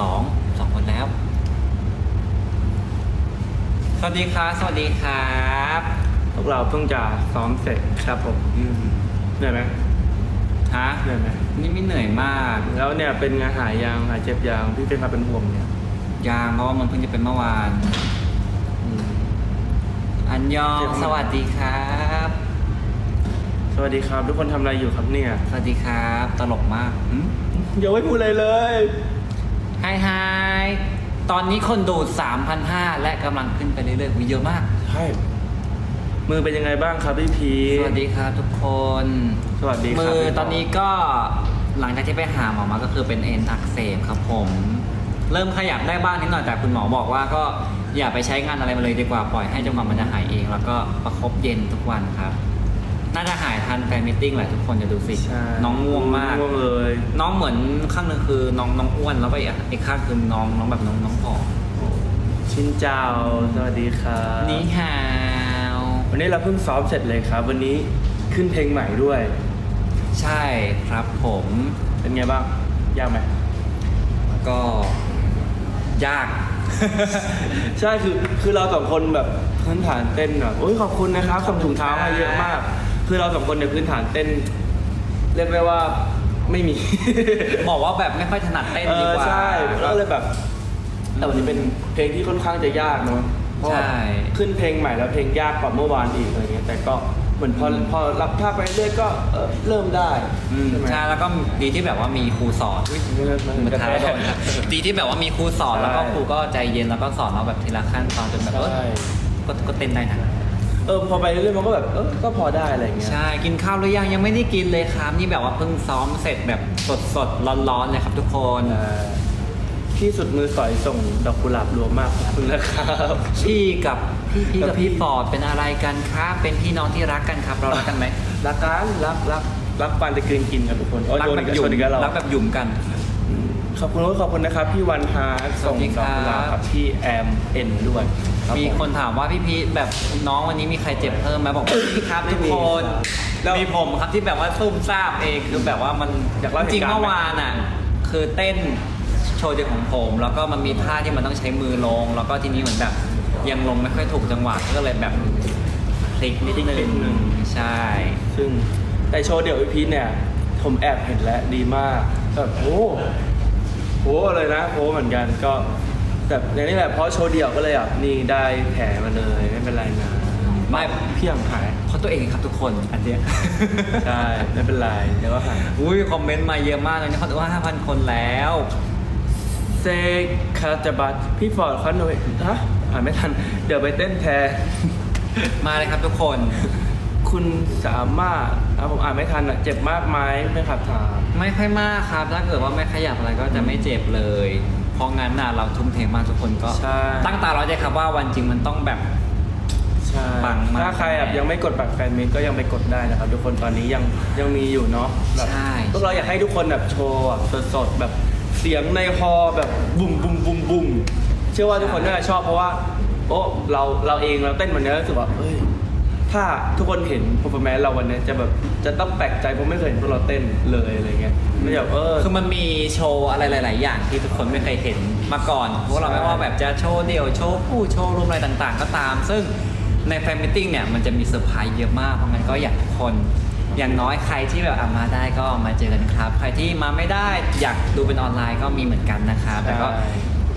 สองสองคนแล้ว สวัสดีครับ สวัสดีครับพวกเราเพิ่งจะซ้อมเสร็จครับผมอืมเหนื่อยไหมฮะเหนื่อยไหมนี่ไม่เหนื่อยมาก แล้วเนี่ยเป็นไงหายยางหายเจ็บยางพี่เป็นมาเป็นห่วงเนี่ย ยางเพราะว่ามันเพิ่งจะเป็นเมื่อวานอืมอันยองเจ็บมากสวัสดีครับ สวัสดีครับ ทุกคนทำอะไรอยู่ครับเนี่ย สวัสดีครับ ตลกมากหึยังไม่พูดอะไรเลย ไฮไฮตอนนี้คนดูด3,500และกำลังขึ้นไปเรื่อยๆอุ๊ยเยอะมาก ใช่มือเป็นยังไงบ้างครับพี่พีสวัสดีครับทุกคน สวัสดีครับมือพี่ตอนนี้ก็หลังจากที่ไปหาหมอมาก็คือเป็นเอ็นอักเสบครับผม เริ่มขยับได้บ้างนิดหน่อยแต่คุณหมอบอกว่าก็อย่าไปใช้งานอะไรมาเลยดีกว่าปล่อยให้จนกว่ามันจะหายเอง แล้วก็ประคบเย็นทุกวันครับ น่าจะหายทันแฟนมิทติ้งแหละทุกคนจะดูสิ ใช่น้องง่วงมาก ง่วงเลย น้องเหมือนข้างหนึงคือน้องน้องอ้วนแล้วก็อีกอีกข้างคือน้องน้องแบบน้องน้องผอมชินเจ้า สวัสดีครับนี่ฮาววันนี้เราเพิ่งซ้อมเสร็จเลยครับ วันนี้ขึ้นเพลงใหม่ด้วย ใช่ครับผม เป็นไงบ้าง ยากไหม ก็ยาก ใช่คือคือเราสองคนแบบพื้นฐานเต้นแบบโอ้ยขอบคุณนะครับส่งถุงเท้ามาเยอะมาก คือเราสองคนในยพื้นฐานเต้น เรียกได้ว่าไม่มี บอกว่าแบบไม่ค่อยถนัดเต้นดีกว่าเออใช่ก็เลยแบบ แต่วันนี้เป็นเพลงที่ค่อนข้างจะยากเนาะเพราะว่าใช่ ขึ้นเพลงใหม่แล้วเพลงยากกว่าเมื่อวานอีกอะไรเงี้ยแต่ก็เหมือนพอพอรับท่าไปเรื่อยก็เออเริ่มได้อืมใช่ไหมใช่แล้วก็ดีที่แบบว่ามีครูสอนอุ๊ยไม่ไม่ไม่มันกระท้าแทยกโดนครับดีที่แบบว่ามีครูสอนใช่แล้วก็ครูก็ใจเย็นแล้วก็สอนเราแบบทีละขั้นตอนจนแบบเออใช่ ก็ก็เต้นได้นะ เออพอไปเรื่อยๆมันก็แบบเออก็พอได้อะไรเงี้ย ใช่ กินข้าวหรือยังยังไม่ได้กินเลยครับ นี่แบบว่าเพิ่งซ้อมเสร็จแบบสดสดๆร้อนๆเลยครับทุกคนเอ่อพี่สุดมือสอยส่งดอกกุหลาบรวมมากขอบคุณนะครับ พี่กับพี่พี่กักับบพี่ พี่ฟอร์ดเป็นอะไรกันครับเป็นพี่น้องที่รักกันครับ เรารักกันไหมรักกันรักรักรักปานตะกรีนกินกันทุกคนโอ้ยรัโดนแบอีบกหยุ่ชมนอีกแล้วเรา รักแบบหยุ่มกัน ขอบคุณขอบคุณนะครับ พี่วันฮาร์ดส่งสวัสดีดครัอบกกุหลาบครับพี่แอมเอ็นด้วย รับมีผคนถามว่าพี่พีทแบบน้องวันนี้มีใครเจ็บเพิ่มไหมบอกพี่ครับไม่ทุกมีคนแล้วมีผมครับที่แบบว่าซุ่มซ่ามเองคือแบบว่ามันอยากเล่าจริงเหตุการณ์เมื่อวานอะคือเต้นโชว์เดียวของผม แล้วก็มันมีท่าที่มันต้องใช้มือลง แล้วก็ทีนี้เหมือนแบบยังลงไม่ค่อยถูกจังหวะก็เลยแบบพลิกนิดนึงใช่ ซึ่งแต่โชว์เดี่ยวอีพีเนี่ย ผมแอบเห็นแล้วดีมากแบบโอ้โหเลยนะโหเหมือนกันก็ แบบอย่างนี้แหละเพราะโชว์เดี่ยวก็เลยอะนี่ได้แผลมาเลยไม่เป็นไรนะไม่พี่ยังหายเพราะตัวเองครับทุกคนอันเนี้ยใช่ไม่เป็นไรเดี๋ยวก็หายอุ้ยคอมเมนต์มาเยอะมากเลยนะเขาบอกว่า 5,000 คนแล้วเซคาจาบัตพี่ฟอร์ดเขาหน่อยฮะอ่านไม่ทัน เดี๋ยวไปเต้นแทนมาเลยครับทุกคน คุณสามารถอะผมอ่านไม่ทันอะเจ็บมากไหมไม่ขับถามไม่ค่อยมากครับ ถ้าเกิดว่าไม่ขยับอะไรก็จะไม่เจ็บเลยเพ ราะงั้นน่ะเราทุ่มเทมากทุกคนก็ใช่ ตั้งตารอใจครับว่าวันจริงมันต้องแบบ ใช่ปังมากถ้าใครแบบยังไม่กดบัตรแฟนมิตรก็ยังไปกดได้นะครับ ทุกคนตอนนี้ยังยังมีอยู่เนาะแบบใช่ พวกเราอยากให้ทุกคนแบบโชว์แบบสดๆแบบเสียงในฮอแบบบุ่มบุ่มบุ่มบุ่มเชื่อว่าทุกคนน่าจะชอบเพราะว่าโอ้เราเราเองเราเต้นวันนี้รู้สึกว่าเอ้ย ถ้าทุกคนเห็น performance เราวันนี้จะแบบจะต้องแปลกใจเพราะไม่เคยเห็นพวกเราเต้นเลยอะไรเงี้ยไม่แบบเออ คือมันมีโชว์อะไรหลาย ๆ อย่างที่ทุกคนไม่เคยเห็นมาก่อนพวกเราใช่ไม่ว่าแบบจะโชว์เดี่ยวโชว์คู่โชว์รวมอะไรต่าง ๆ ก็ตาม ซึ่งในแฟนมิทติ้งเนี่ยมันจะมีเซอร์ไพรส์เยอะมากเพราะงั้นก็อยากทุกคน อย่างน้อยใครที่แบบอะมาได้ก็มาเจอกันครับ ใครที่มาไม่ได้อยากดูเป็นออนไลน์ก็มีเหมือนกันนะครับแต่ก็ใช่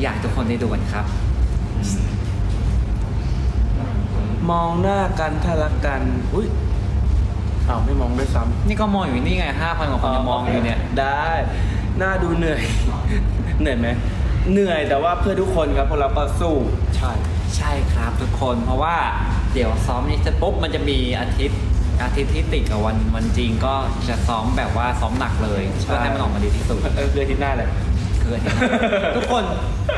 อยากทุกคนได้ดูกันครับ มองหน้ากันถ้ารักกัน อุ้ยอ้าวไม่มองด้วยซ้ำนี่ก็มองอยู่นี่ไงห้าพันกว่าคนยังมองอยู่เนี่ย ได้ หน้าดูเหนื่อย เหนื่อยไหม เหนื่อยแต่ว่าเพื่อทุกคนครับพวกเราก็สู้ใช่ ใช่ครับทุกคนเพราะว่าเดี๋ยวซ้อมนี้เสร็จปุ๊บมันจะมีอาทิตย์อาทิตย์ที่ติดกับวันวันจริงก็จะซ้อมแบบว่าซ้อมหนักเลยใช่เพื่อให้มันออกมาดีที่สุด เออเดือนที่หน้าเลย คืออาทิตย์หน้า ทุกคน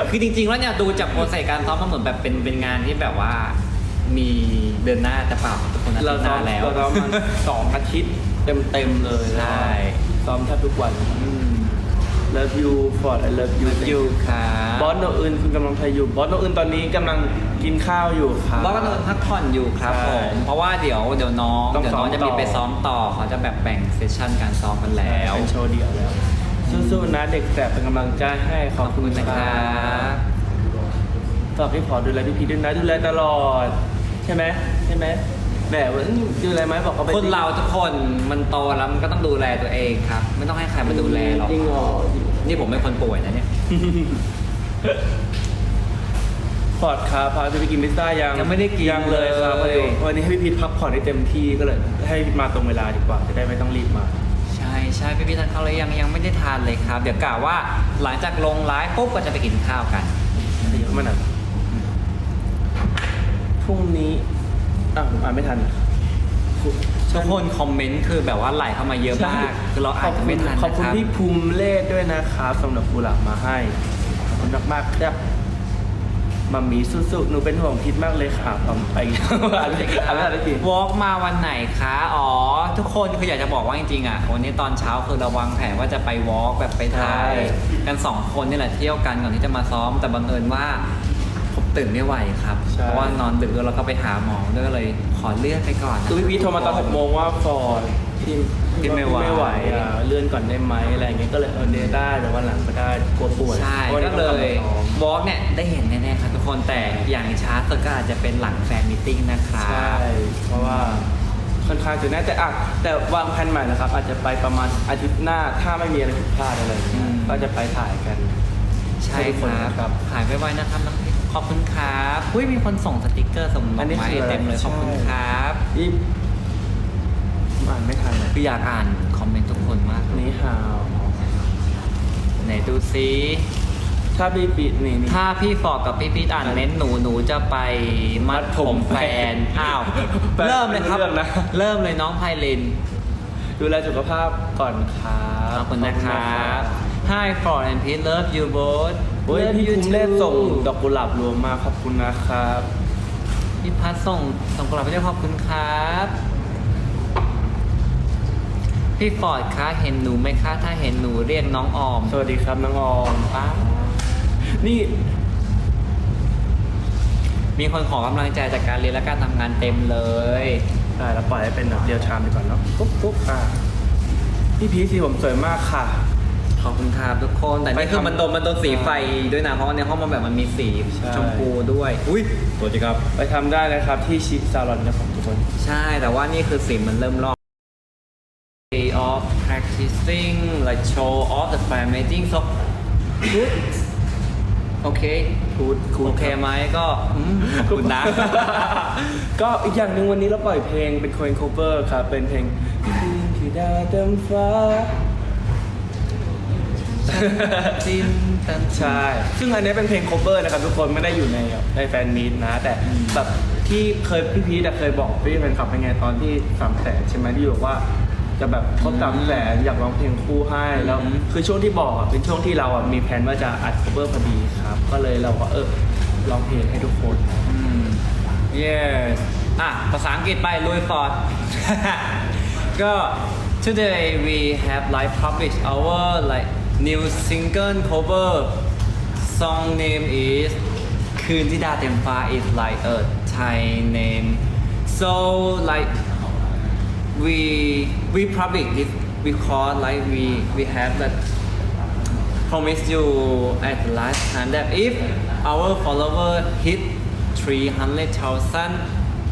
คือจริงๆแล้วเนี่ยดูจากโปรเซสการซ้อมมันเหมือนแบบเป็นเป็นงานที่แบบว่า มีเดือนหน้าแต่เปล่าทุกคนอาทิเราตย์หซ้อน้ามแล้วเราซ้อมมันสองอาทิตย์เต็มๆเลยใช่ซ้อมแทบทุกวัน Love you for I love you อยู่ครับบอสโนอื่นคุณกำลังไทยอยู่บอสโนอื่นตอนนี้กำลังกินข้าวอยู่ครับบอสก็นอนพักผ่อนอยู่ครับใช่ผมเพราะว่าเดี๋ยวเดี๋ยวน้องต้องเดี๋ยวน้องซ้อมจะมีต่อไปซ้อมต่อเขาจะแบบแบ่งเซสชั่นการซ้อมกันแล้วเป็นโชว์เดี่ยวแล้วสู้ๆนะเด็กแสบเป็นกำลังใจให้ขขออบบคุคุณณนะนะคครัรับบฝากพี่พอดูแลพี่พีชด้วยนะดูแลตลอด ใช่ไหมใช่ไหมแหมว่าอื้อดูแลไหมบอกเขาไปคนเราทุกคนมันโตแล้วมันก็ต้องดูแลตัวเองครับ ไม่ต้องให้ใครมาดูแลหรอกจริงเหรอนี่ผมเป็นคนป่วยนะเนี่ยพอดครับพาพี่ไปกินพิซซ่ายังยังไม่ได้กินยังเลยครับเลยวันนี้ให้พี่พีทพักผ่อนให้เต็มที่ก็เลยให้มาตรงเวลาดีกว่าจะได้ไม่ต้องรีบมาใช่ใช่พี่พี่ทานข้าวเลยยังยังไม่ได้ทานเลยครับ เดี๋ยวกล่าวว่าหลังจากลงไลฟ์ปุ๊บก็จะไปกินข้าวกันเยอะมากนะ พรุ่งนี้อะผมอ่านไม่ทัน ทุกคนคอมเมนต์คือแบบว่าไหลเข้ามาเยอะมากคือเราอ่านกันไม่ทันขอบนะคุคณรับ พี่ภูมิเลศด้วยนะครับสำหรับกุหลาบมาให้ ขอบคุณมากๆครับมัมมี่สู้ๆหนูเป็นห่วงพิษมากเลยค่ะผมไปอ่านไม่อ่านไม่ทันได้ที วอล์กมาวันไหนคะ อ๋อ ทุกคนคืออยากจะบอกว่าจริงๆอะ วันนี้ตอนเช้าคือเราวางแผนว่าจะไปวอล์กแบบไปถ่ายใช่ กันสองคนนี่แหละเที่ยวกันก่อนที่จะมาซ้อม แต่บังเอิญว่าผม ตื่นไม่ไหวครับเพราะว่านอนดึกแล้วเราก็ไปหาหมอด้วยก็เลยขอเลื่อนไปก่อนนะคือพี่พีทโทรมาตอนหกโมงว่าฟอร์ดพี่พี่ไม่ไหว ไม่ไหวอะเลื่อนก่อนได้ไหมอะไรอย่างเงี้ยก็เลยเออเดยวได้แต่วันหลังก็ได้กลัวป่วยใช่พราะวันก็นี้เลต้องยกลับมาซ้อมวอล์กเนี่ยได้เห็นแน่ๆครับทุกคนแต่อย่างช้าสุดก็อาจจะเป็นหลังแฟนมิทติ้งนะครับใช่เพราะว่าค่อนข้างจะแน่แต่อะแต่วางแผนใหม่นะครับ อาจจะไปประมาณอาทิตย์หน้าถ้าไม่มีอะไรผิดพลาดอะไรอย่างเงี้ยก็จะไปถ่ายกัน ใช่ให้ทุกคคนรับนะครับหายไปไวๆนะครับน้องพิม ขอบคุณครับอุ้ยมีคนส่งสติกเกอร์ส่งดอัอนกนี้ไม้คืออะไรเต็มเลยขอบคุณใช่ครับอีอ่านไม่ทันเลยคืออยากอ่านคอมเมนต์ทุกคนมากเลยนี่ฮาวไหนดูซิถ้าพี่ปีนี่นี่ ถ้าพี่ฟอกกับพี่พีทอ่านเม้นต์หนูหนูจะไปมัดผมแฟนอ้าวแฟนเริ่มเลยครับ ไม่รู้เรื่องนะ เริ่มเลยน้องไพลิน ดูแลสุขภาพก่อนครับ ขอบคุณนะครับ Hi Ford and Pete love you both โอ้ย Love พี่ you ภูมิเล่น too ส่งดอกกุหลาบรวมมาขอบคุณนะครับพี่พัดส่งส่งกลับไปด้วยขอบคุณครับ พี่ฟอร์ดคะเห็นหนูไหมคะ ถ้าเห็นหนูเรียกน้องออม สวัสดีครับน้องออมป้านี่ มีคนขอกำลังใจจากการเรียนและการทำงานเต็มเลย ได้แล้วปล่อยให้เป็นแบบเรียลไทม์ไปก่อนเนาะปุ๊บปุ๊บอะพี่พีชสีผมสวยมากค่ะ ขอบคุณครับทุกคน แต่ไปนี่คือทำมันโดนมันโดนสีไฟด้วยนะ เพราะว่าในห้องมันแบบมันมีสีใช่ ชมพูด้วย อุ้ยตัวจริงครับ ไปทำได้นะครับที่ชิซาลอนนะครับทุกคน ใช่ แต่ว่านี่คือสีมันเริ่มลอก Day of practicing like show off the fan meeting so good โอเคคูดคูดโอเคไหมก็อืมขอบคุณนะ ก็อีกอย่างหนึ่งวันนี้เราปล่อยเพลงเป็นโคเอนโคเวอร์ครับ เป็นเพลงที่ดาวเต็มฟ้า จินตันใช่ซึ่งอันนี้เป็นเพลง cover นะครับทุกคนไม่ได้อยู่ในในแฟนมีตนะ แต่แบบที่เคยพี่พีทอะเคยบอกพี่แฟนคลับเป็นไงตอนที่สามแสนใช่ไหมที่บอกว่าจะแบบครบสามแสนอยากร้องเพลงคู่ให้แล้วคือช่วงที่บอกอะเป็นช่วงที่เราอะมีแผนว่าจะอัด cover พอดีครับ ก็เลยเราก็เออร้องเพลงให้ทุกคนอืม yes อะภาษาอังกฤษไปลุยฟอร์ดก็ today we have like published our like new single cover song name is คืนที่ดาวเต็มฟ้า is like a Thai name so like we we public this because like we we have that promise you at the last time that if our follower hit 300,000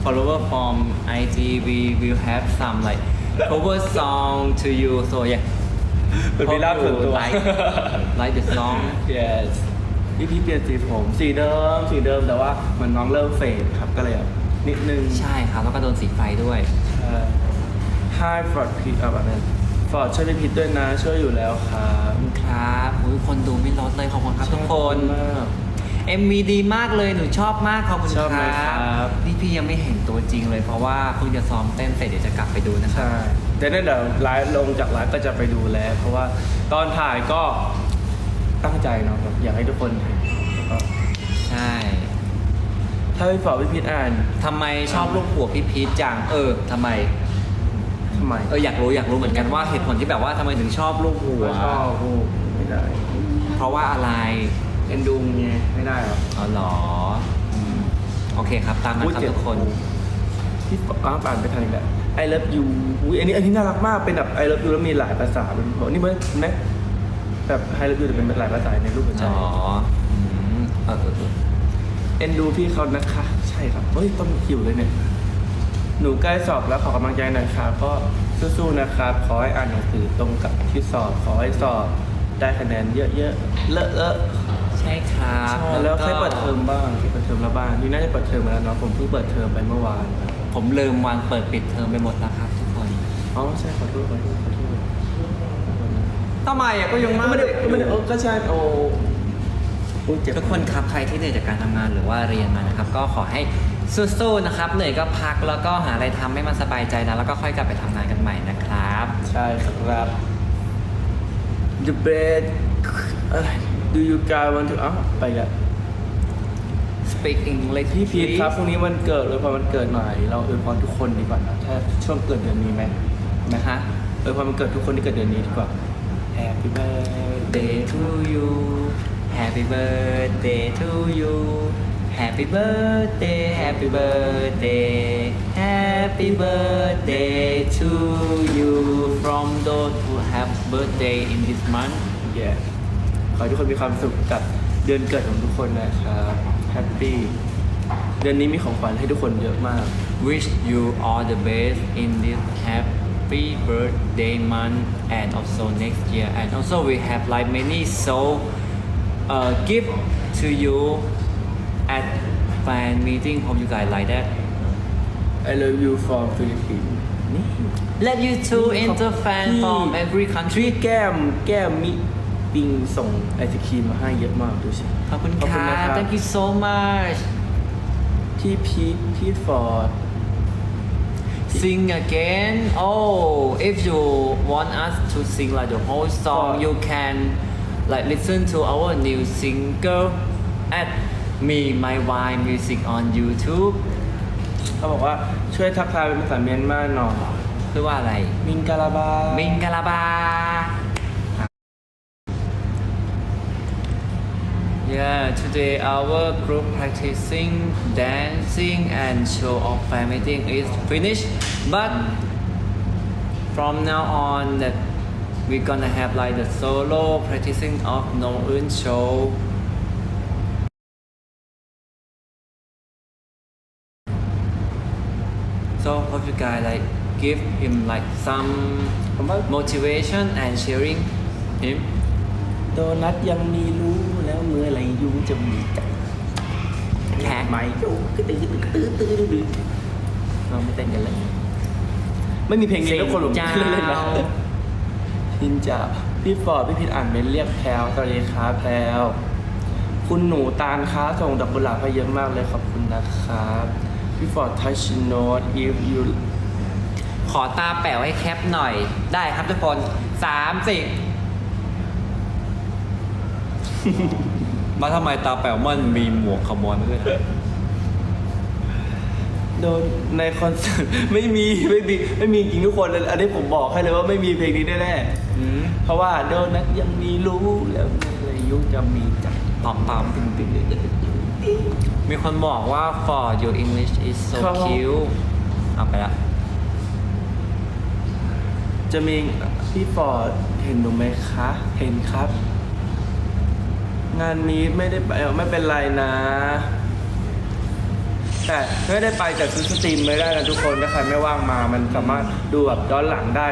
follower from IG we will have some like cover song to you so yeah เป็นพิราบส่วนตัว Hope you like like the song yes พี่พีทเปลี่ยนสีผมสีเดิมสีเดิมแต่ว่าเหมือนน้องเริ่มเฟดครับก็เลยแบบนิดนึง ใช่ครับ แล้วก็โดนสีไฟด้วยใช่ Hi ฟอร์ดพีทอะแบบนั้นฟอร์ดช่วยพี่พีทด้วยนะช่วยอยู่แล้วครับขอบคุณครับอุ๊ยคนดูไม่ลดเลยขอบคุณครับทุกคน มาก MV ดีมากเลยหนูชอบมากขอบคุณชอบไหมคครัรับบนี่พี่ยังไม่เห็นตัวจริงเลยเพราะว่าเพิ่งจะซ้อมเต้นเสร็จเดี๋ยวจะกลับไปดูนะครับ ใช่ แต่นั่นเดี๋ยวไลฟ์ลงจากไลฟ์ก็จะไปดูแลเพราะว่าตอนถ่ายก็ตั้งใจเนาะแบบอยากให้ทุกคนเห็นแล้วก็ใช่ถ้าพี่ฟอร์ดพี่พีทอ่านทำไมชอบลูกหัวพี่พีชจังเออทำไม ทำไมเอออยากรู้อยากรู้เหมือนกันว่าเหตุผลที่แบบว่าทำไมถึงชอบลูกหัวไม่ชอบพูดไม่ได้เพราะว่าอะไรเอ็นดูไงไม่ได้หรออ๋อเหรออืมโอเคครับตามนั้นครับทุกคน พี่อ้าวอ่านไปทางอีกแล้ว I love you อุ้ยอันนี้อันนี้น่ารักมากเป็นแบบ I love you แล้วมีหลายภาษาเป็นแบบนี่เหมือนเห็นไหมแบบให้เราดูจะเป็นหลายภาษาในรูปหัวใจอ๋ออืมเออเออเออเอ็นดูพี่เขานะคะ ใช่ครับเฮ้ยต้องหิวเลยเนี่ยหนูใกล้สอบแล้วขอกำลังใจหน่อยครับก็สู้ๆนะครับขอให้อ่านหนังสือตรงกับที่สอบขอให้สอบได้คะแนนเยอะๆเลอะเอะใช่ครับใช่แล้วก็ใครเปิดเทอมบ้างใครเปิดเทอมแล้วบ้างนี่น่าจะเปิดเทอมมาแล้วเนาะผมเพิ่งเปิดเทอมไปเมื่อวานครับ ผมลืมวันเปิดปิดเทอมไปหมดแล้วครับ ทุกคนอ๋อใช่ขอโทษขอโทษขอโทษทำไมอะก็ยังก็ไม่ได้ก็ไม่ได้เออก็ใช่โอ้โอ้เจ็บทุกคนครับใครที่เหนื่อยจากการทำงานหรือว่าเรียนมานะครับ ก็ขอให้สู้ๆนะครับเหนื่อยก็พักแล้วก็หาอะไรทำให้มันสบายใจนะแล้วก็ค่อยกลับไปทำงานกันใหม่นะครับ ใช่ครับ The bed เอ้ย Do you guys want to อ้าวไปละ Speak English พี่พีท please ครับพรุ่งนี้วันเกิดเลยพอวันเกิดหน่อยเราอวยพรทุกคนดีกว่านะถ้าช่วงเกิดเดือนนี้ไหมนะฮะอวยพรวันเกิดทุกคนที่เกิดเดือนนี้ดีกว่า Happy birthday Day to you Happy birthday to you Happy birthday Happy birthday Happy birthday to you from those who have birthday in this month yeah ขอให้ทุกคนมีความสุขกับเดือนเกิดของทุกคนนะครับ Happy เดือนนี้มีของขวัญให้ทุกคนเยอะมาก wish you all the best in this happy birthday month and also next year and also we have like many so uh, gift to you at fan meeting hope you guys like that I love you from Philippines นี่ love you too into fan พี่ from every country พี่แก้มแก้มมิ ปิงส่งไอศครีมมาให้เยอะมากดูสิขอบคุณขอบคคุณรันะบครับ thank you so much พี่พีทพี่ฟอร์ด sing again oh if you want us to sing like the whole song Oh. you can like listen to our new single at me my wine music on YouTube เขาบอกว่าช่วยทักทายเป็นภาษาเมียนมาหน่อยคือว่าอะไร มิงกาลาบา มิงกะลาบา Yeah, today our group practicing dancing and show off fan meeting is finished. But from now on, that we're gonna have like the solo practicing of No Un show. So hope you guys like give him like some ผมว่า motivation and cheering him. โดนัทยังมีรู้แล้วเ มื่อไรยูจะมีใจแขกไหมยูก็ตื้อตื้อตื้อตื้อตื้อเราไม่เต้นกันเลย ไม่มีเพลงนี้แล้วคนหลงเจ้าเล่นนะพินจ่าพี่ฟอร์ดพี่พินอ่านเมนเรียกแพลวสวัสดีครับแพลวคุณหนูตาลค้าส่งดอกกุหลาบให้เยอะมากเลยขอบคุณนะครับพี่ฟอร์ดทัชโนด if you ขอตาแป๋วให้แคปหน่อยได้ครับทุกคนสามสี่ มาทำไมตาแป๋วมันมีหมวกขโมยมาด้วยโดนในคอนเสิร์ต ไม่มีไม่มีไม่มีจริงทุกคนเลยอันนี้ผมบอกให้เลยว่าไม่มีเพลงนี้แน่ๆอืมเพราะว่าโดนัทยังมีรู้แล้วเมื่อไหรยูจะมีใจปอมปอมตึงตึงตึงตึงตึงมีคนบอกว่า for your English is so ครับ cute เอาไปละจะมีพี่ฟอร์ดเห็นหนูไหมคะ เห็นครับ งานนี้ไม่ได้ไปเออไม่เป็นไรนะ แต่ไม่ได้ไปแต่ซื้อสตรีมไม่ได้นะทุกคนถ้าใครไม่ว่างมา มันสามารถดูแบบย้อนหลังได้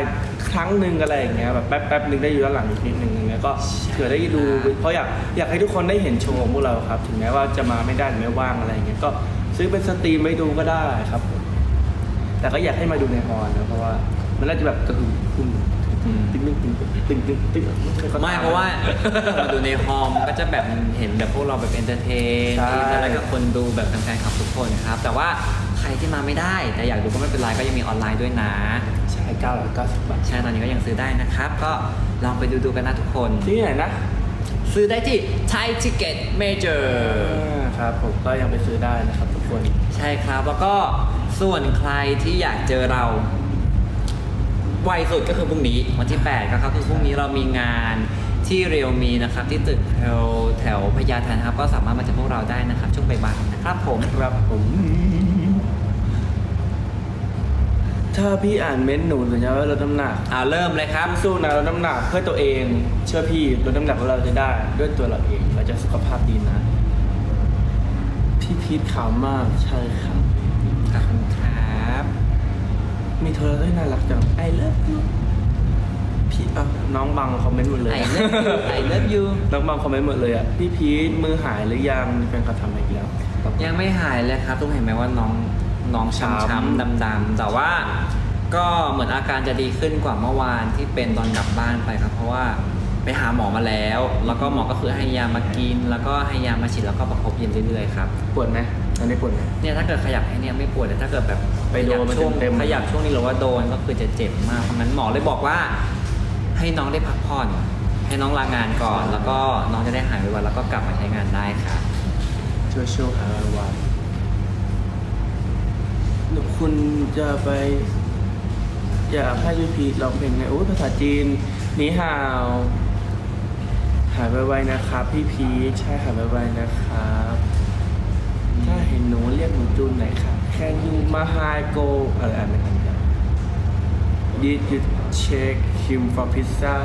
ครั้งหนึ่งอะไรอย่างเงี้ยแบบแป๊บแป๊บหนึ่งได้อยู่ย้อนหลังอีกนิดหนึ่งอย่างเงี้ยก็เผื่อได้ดูเพราะอยากอยากให้ทุกคนได้เห็นโชว์ของพวกเราครับ ถึงแม้ว่าจะมาไม่ได้หรือไม่ว่างอะไรอย่างเงี้ยก็ซื้อเป็นสตรีมไม่ดูก็ได้ครับผมแต่ก็อยากให้มาดูในฮอลนะเพราะว่ามันน่าจะแบบกระหึ่ม ตึงตึงตึงตึงตึงตึงตึงตึงไม่เพราะว่าเราดูในฮอมก็จะแบบเห็นแบบพวกเราแบบเอนเตอร์เทนใช่แล้วก็คนดูแบบแฟนๆขับทุกคนครับ แต่ว่าใครที่มาไม่ได้ แต่อยากดูก็ไม่เป็นไรก็ยังมีออนไลน์ด้วยนะใช่เก้าร้อยเก้าสิบบาทใช่ตอนนี้ก็ยังซื้อได้นะครับ ก็ลองไปดูดูกันนะทุกคนที่ไหนนะ ซื้อได้ที่ Thai Ticket Major ครับผมก็ยังไปซื้อได้นะครับทุกคน ใช่ครับแล้วก็ส่วนใครที่อยากเจอเรา ไวสุดก็คือพรุ่งนี้วันที่8ก็ครับคือพรุ่งนี้เรามีงานที่เรียวมีนะครับ ที่ตึกแถวแถวพญาไทนะครับ ก็สามารถมาเจอพวกเราได้นะครับ ช่วงบ่ายๆนะครับผมครับผมถ้าพี่อ่านเม้นต์หนูสัญญาว่าลดน้ำหนักอ่าเริ่มเลยครับสู้นะลดน้ำหนักเพื่อตัวเอง เชื่อพี่ลดน้ำหนักของเราจะได้ ด้วยตัวเราเองเราจะสุขภาพดีนะ พี่พีทขาวมากใช่ครับขอบคุณครับ มีโทรศัพท์น่ารักจังไอเลิฟยูพี่อะน้องบังคอมเมนต์หมดเลย I love you I love you น้องบังคอมเมนต์หมดเลยอะพี่พีทมือหายหรือยังมีแฟนคลับทำอะไรอีกแล้ว ยังไม่หายเลยครับต้องเห็นไหมว่าน้องน้องช้ำช้ำๆดำๆแต่ว่าก็เหมือนอาการจะดีขึ้นกว่าเมื่อวานที่เป็นตอนกลับบ้านไปครับ เพราะว่าไปหาหมอมาแล้ว แล้วก็หมอก็คือให้ยามากิน แล้วก็ให้ยามาฉีดแล้วก็ประคบเย็นเรื่อยๆครับปวดไหมอันนี้ปวดไหมเนี่ยถ้าเกิดขยับให้เนี่ยไม่ปวดแต่ถ้าเกิดแบบ ไปโดนขยับช่วงเต็มๆ ขยับช่วงนี้หรือว่าโดนก็คือจะเจ็บมากเพราะฉะนั้นหมอเลยบอกว่า ให้น้องได้พักผ่อน ให้น้องลางานก่อน แล้วก็น้องจะได้หายไวๆแล้วก็กลับมาใช้งานได้ครับช่วยช่วยหาวันหนูคุณจะไป อยากให้พี่พีทร้องเพลงไงโอ้ยภาษาจีนนีฮาว หายไวๆนะครับพี่พีชใช่หายไวๆนะครับ ถ้าเห็นหนูเรียกหนูจูนหน่อยครับ Can you มาไฮโกอะไรอ่านไม่ทันครับ Did you check him for pizza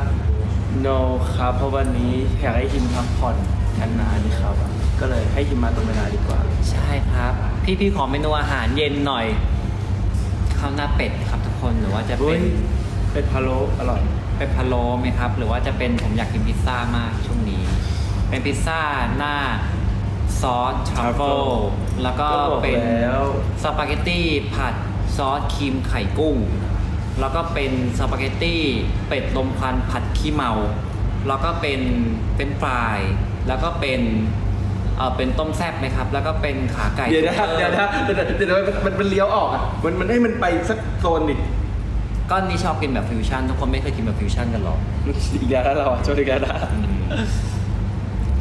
No ครับ เพราะวันนี้อยากให้ฮิมพักผ่อนกันนานๆครับ ก็เลยให้ฮิมมาตรงเวลาดีกว่า ใช่ครับ พี่พี่ๆขอเมนูอาหารเย็นหน่อยข้าวหน้าเป็ดครับทุกคนหรือว่าจะเฮ้เป็ยนเป็นพะโล้อร่อย เป็นพะโล้ไหมครับ หรือว่าจะเป็นผมอยากกินพิซซ่ามากช่วงนี้ เป็นพิซซ่าหน้า ซอสทรัฟเฟิลแล้วก็ก็บอกเป็นแล้ว สปาเกตตี้ผัดซอสครีมไข่กุ้ง แล้วก็เป็นสปาเกตตี้เป็ดลมควันผัดขี้เมา แล้วก็เป็นเป็นฟราย แล้วก็เป็นเออเป็นต้มแซ่บไหมครับ แล้วก็เป็นขาไก่เดี๋ยวนะเดี๋ยวนะเดี๋ยวนะเดี๋ยวนะมันมันเลี้ยวออกอะมันมันให้มันไปสักโซนดิก็นี่ชอบกินแบบฟิวชั่นทุกคนไม่เคยกินแบบฟิวชั่นกันหรออีกแล้วเราอะชอบอีกแล้วนะ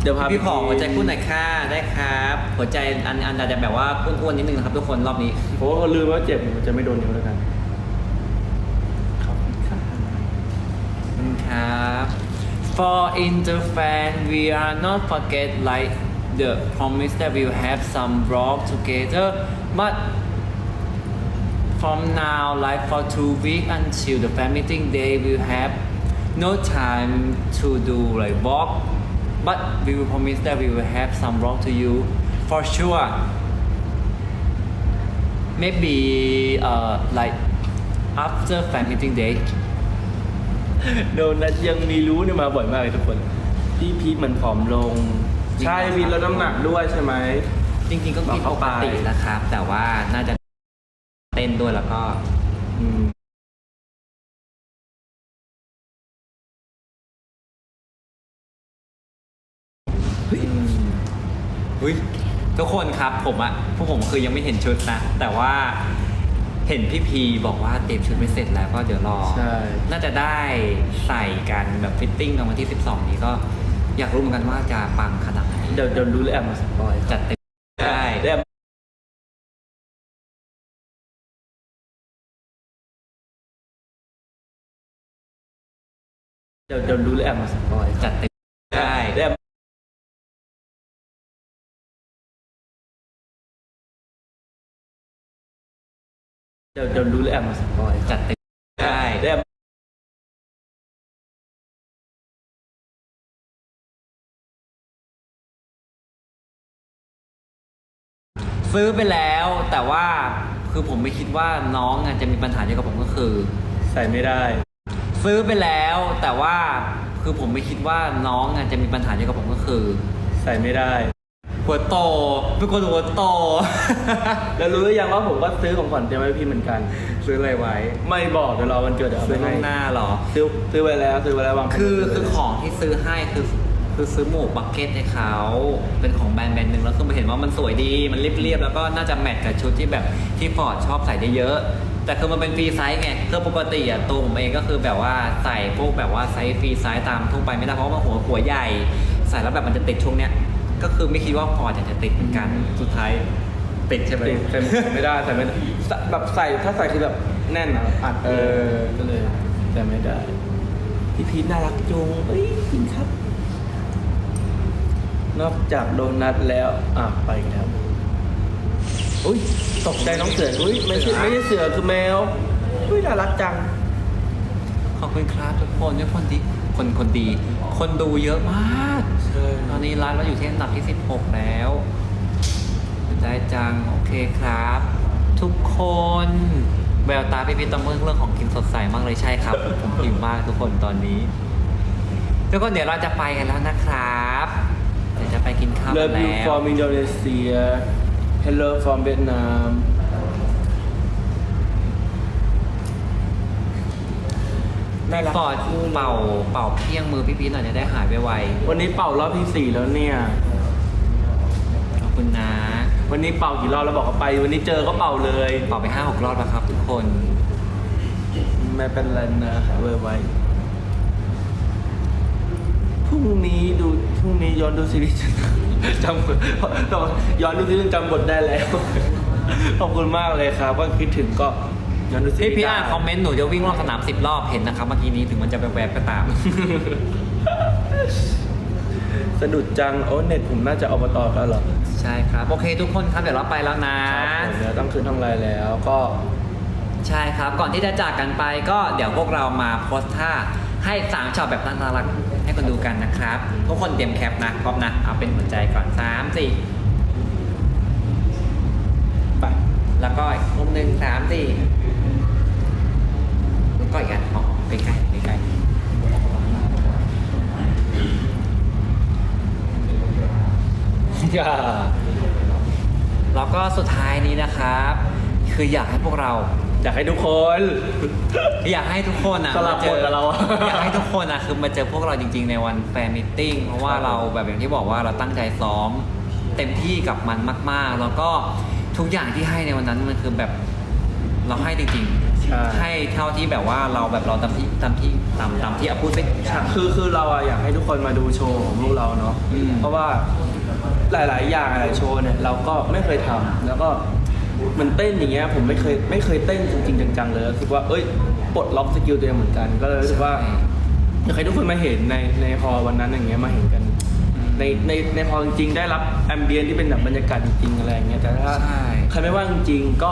เดี๋ยวพาพี่ผองหัวใจพูดหน่อยค่ะได้ครับ หัวใจอันอันอาจจะแบบว่าอ้วนๆนิดนึงนะครับทุกคนรอบนี้โอ้ลืมว่าเจ็บมันจะไม่โดนนิ้วแล้วกันขอบคุณครับขอบคุณครับ For inter fan we are not forget like the promise that we will have some vlog together but from now like for two weeks until the fan meeting day we will have no time to do like vlog but we will promise that we will have some vlog to you for sure maybe uh like after fan meeting day โดนัทยังมีรู้เนี่ยมาบ่อยมากเลยทุกคน พี่พีทเหมือนผอมลง ใช่มีลดน้ำหนักด้วยใช่ไหม จริงๆก็กินบอกปเข้ากไปตินะครับ แต่ว่าน่าจะเต้นด้วยแล้วก็ ทุกคนครับ ผมอะพวกผมคือยังไม่เห็นชุดนะ แต่ว่าเห็นพี่พีบอกว่าเตรียมชุดไม่เสร็จแล้วก็เดี๋ยวรอ ใช่ น่าจะได้ใส่กันแบบฟิตติ้งในวันที่ 12 นี้ก็อยากรู้เหมือนกันว่าจะปังขนาดไหนเดี๋ยวเดี๋ยวรู้เลยแอบมาสปอยจัดเต็มได้เดี๋ยวเดี๋ยวเดี๋ยวรู้เลยแอบมาสปอยจัดเต็ม เดี๋ยวเดี๋ยวรู้เลยแอบมาสปอยจัดเต็มได้เดี๋ยวซื้อไปแล้วแต่ว่าคือผมไม่คิดว่าน้องอะจะมีปัญหาเดียวกับผมก็คือ ใส่ไม่ได้ ซื้อไปแล้วแต่ว่าคือผมไม่คิดว่าน้องอะจะมีปัญหาเดียวกับผมก็คือ ใส่ไม่ได้ หัวโตเป็นคนหัวโต แล้วรู้หรือยังว่าผมก็ซื้อของขวัญเตรียมไว้ให้พี่เหมือนกัน ซื้ออะไรไว้ ไม่บอกเดี๋ยวรอวันเกิดเดี๋ยวเอาซื้ไปอล่ให้วงหน้าเหรอ ซื้อซื้อไว้แล้วซื้อไว้แล้ววางคือไว้คือของที่ซื้อให้คือคือซื้อหมวกบักเก็ตให้เขาเป็นของแบรนด์แบรนด์หนึ่งแล้วคือมาเห็นว่ามันสวยดีมันเรียบๆแล้วก็น่าจะแมทกับชุดที่แบบที่ฟอร์ดชอบใส่ได้เยอะแต่คือมันเป็นฟรีไซส์ไงคือปกติอะตัวผมเองก็คือแบบว่าใส่พวกแบบว่าไซส์ฟรีไซส์ตามทั่วไปไม่ได้เพราะว่าหัวหัวใหญ่ ใส่แล้วแบบมันจะติดช่วงเนี้ย ก็คือไม่คิดว่าฟอร์ดจะติดเหมือนกันสุดท้ายติดใช่ไหมติดใส่ไม่ได้ใส่ไม่ได้ใส่แบบใส่ถ้าใส่คือแบบแน่นอะอัดเออก็เลยแต่ไม่ได้พี่พีทน่ารักจุงเอ้ยจริงครับ นอกจากโดนัทแล้วอะไปอีกแล้วอุ้ยตกใจน้องเสืออุ้ยไม่ใช่ไม่ใช่เสือคือแมวอุ้ยน่ารักจังขอบคุณครับทุกคนทุกคนดีคนคนดี คนดูเยอะมากใช่ ตอนนี้ไลฟ์เราอยู่ที่อันดับที่ 16 แล้วได้จัง โอเคครับ ทุกคนแววตาพี่พีตอมเรื่องเรื่องของกินสดใสมากเลยใช่ครับ ผมหิวมากทุกคนตอนนี้ ทุกคนเดี๋ยวเราจะไปกันแล้วนะครับเดี๋ยวจะไปกินข้าวเลิกันฟยูแล้ว from Indonesia Hello from Vietnam น่ารักปอดเป่าเป่าเพียงมือพี่พีทหน่อยจะได้หายไววันนี้เป่ารอบที่สี่แล้วเนี่ย ๆขอบคุณนะ วันนี้เป่ากี่รอบแล้วบอกเขาไป วันนี้เจอก็เป่าเลย เป่าไปห้าหกรอบแล้วครับทุกคน ไม่เป็นไรนะเวอร์ไว้พรุ่งนี้ดูพรุ่งนี้ย้อนดูซีรีส์จำย้อนดูซีรีส์จำบทได้แล้ว ขอบคุณมากเลยครับว่าคิดถึงก็ ย้อนดูซีรีพี่ส์พี่อ่านได้คอมเมนต์หนูจะวิ่งรอบสนามสิบรอบเห็นนะครับเมื่อกี้นี้ถึงมันจะแวบๆก็ตาม สะดุดจัง โอ้เน็ตผมน่าจะอบตแล้วเหรอใช่ครับ โอเคทุกคนครับเดี๋ยวเราไปแล้วนะ ครับผมเดี๋ยวต้องคืนทองไรแล้วก็ใช่ครับ ก่อนที่จะจากกันไปก็เดี๋ยวพวกเรามาโพสท่าให้สามช็อตแบบน่ารักให้คนดูกันนะครับ ทุกคนเตรียมแคปนะพร้อมนะ เอาเป็นหัวใจก่อนสามสี่ไปแล้วก็อีกรูปหนึ่งสามสี่แล้ว ก็อีกอันอ๋อใกล้ๆใกล้ๆอย่าแล้วก็สุดท้ายนี้นะครับ คืออยากให้พวกเรา อยากให้ทุกคน อยากให้ทุกคนอะสลับมาเจบทกับเราอะ อยากให้ทุกคนอะคือมาเจอพวกเราจริง ๆ ในวันแฟนมิทติ้งเพราะว่าครับเราแบบอย่างที่บอกว่าเราตั้งใจซ้อม เต็มที่กับมันมาก ๆ แล้วก็ทุกอย่างที่ให้ในวันนั้นมันคือแบบเราให้จริง ใช่ๆให้เท่าที่แบบว่าเราแบบเราตามที่ตามที่ตามตามที่อาพูดไป คือคือเราอะอยากให้ทุกคนมาดูโชว์ของพวกเราเนาะอืม เพราะว่าหลาย ๆ อย่างหลายๆโชว์เนี่ยเราก็ไม่เคยทำแล้วก็เหมันเต้นอย่างเงี้ยผมไม่เคยไม่เคยเต้นจริง ๆ จัง ๆ เลยรู้สึกว่าเอ้ยปลดล็อกสกิลตัวเองเหมือนกัน ก็เลยรู้สึกว่า อยากให้ทุกคนมาเห็นในในฮอลล์วันนั้นอย่างเงี้ยมาเห็นกันในในในฮอลล์จริงๆได้รับแอมเบียนที่เป็นแบบบรรยากาศจริงๆอะไรอย่างเงี้ยแต่ถ้าใช่ ใครไม่ว่างจริงๆก็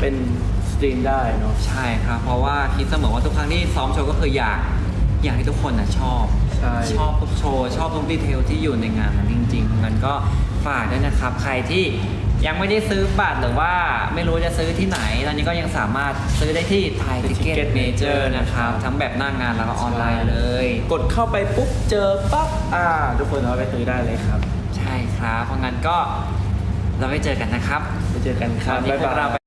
เป็นส ตรีมได้เนาะ ใช่ครับ เพราะว่าคิดเสมอว่าทุกครั้งที่ซ้อมโชว์ก็คืออยากอยากให้ทุกคนนะชอบ ใช่ ชอบทุกโชว์ชอบทุกดีเทลที่อยู่ในงานนั้นจริงๆงั้นก็ฝากด้วยนะครับ ใครที่ยังไม่ได้ซื้อบัตรหรือว่าไม่รู้จะซื้อที่ไหน ตอนนี้ก็ยังสามารถซื้อได้ที่ไทยทิเก็ต Ticket เมเจอ Major ร์นะครับ ทั้งแบบหน้างานแล้วก็ออนไลน์เลย กดเข้าไปปุ๊บเจอปั๊บอ่า ทุกคนเอาไปซื้อได้เลยครับใช่ครับ เพราะงั้นก็เราไปเจอกันนะครับ ไปเจอกันคตรัอบนนี้บ๊ายพวบากเรายไป